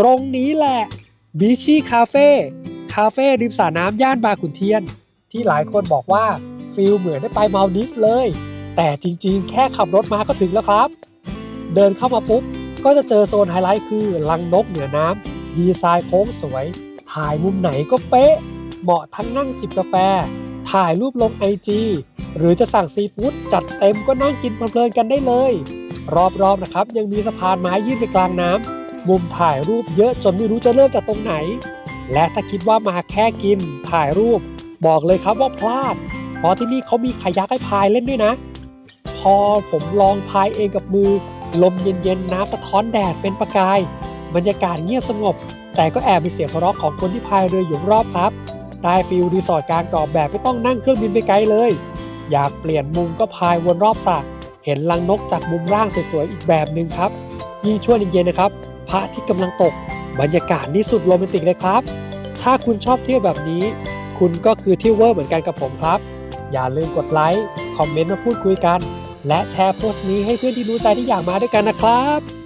ตรงนี้แหละบีชี่คาเฟ่คาเฟ่ริมสระน้ำย่านบางขุนเทียน ที่หลายคนบอกว่าฟิลเหมือนได้ไปมาลดิฟเลย แต่จริงๆ แค่ขับรถมาก็ถึงแล้วครับ เดินเข้ามาปุ๊บ ก็จะเจอโซนไฮไลท์คือลังนกเหนือน้ำดีไซน์โค้งสวย ถ่ายมุมไหนก็เป๊ะ เหมาะทั้งนั่งจิบกาแฟ ถ่ายรูปลงไอจีหรือจะสั่งซีฟู้ดจัดเต็มก็นั่งกินเพลินๆกันได้เลย รอบๆนะครับยังมีสะพานไม้ยื่นไปกลางน้ำ มุมถ่ายรูปเยอะจนไม่รู้จะเริ่มจากตรงไหน และถ้าคิดว่ามาแค่กินถ่ายรูป บอกเลยครับว่าพลาด เพราะที่นี่เขามีคายักให้พายเล่นด้วยนะ พอผมลองพายเองกับมือ ลมเย็นๆน้ำสะท้อนแดดเป็นประกาย บรรยากาศเงียบสงบ แต่ก็แอบมีเสียงหัวเราะของคนที่พายเรืออยู่รอบครับได้ฟิลรีสอร์ทกลางเกาะแบบไม่ต้องนั่งเครื่องบินไปไกลเลย อยากเปลี่ยนมุมก็พายวนรอบสระเห็นลังนกจากมุมล่างสวยๆอีกแบบหนึ่งครับ ยิ่งช่วงเย็นๆนะครับ พระอาทิตย์กำลังตก บรรยากาศนี่สุดโรแมนติกเลยครับ ถ้าคุณชอบเที่ยวแบบนี้ คุณก็คือเที่ยวเวอร์เหมือนกันกับผมครับ อย่าลืมกดไลค์ คอมเมนต์มาพูดคุยกัน และแชร์โพสต์นี้ให้เพื่อนที่รู้ใจที่อยากมาด้วยกันนะครับ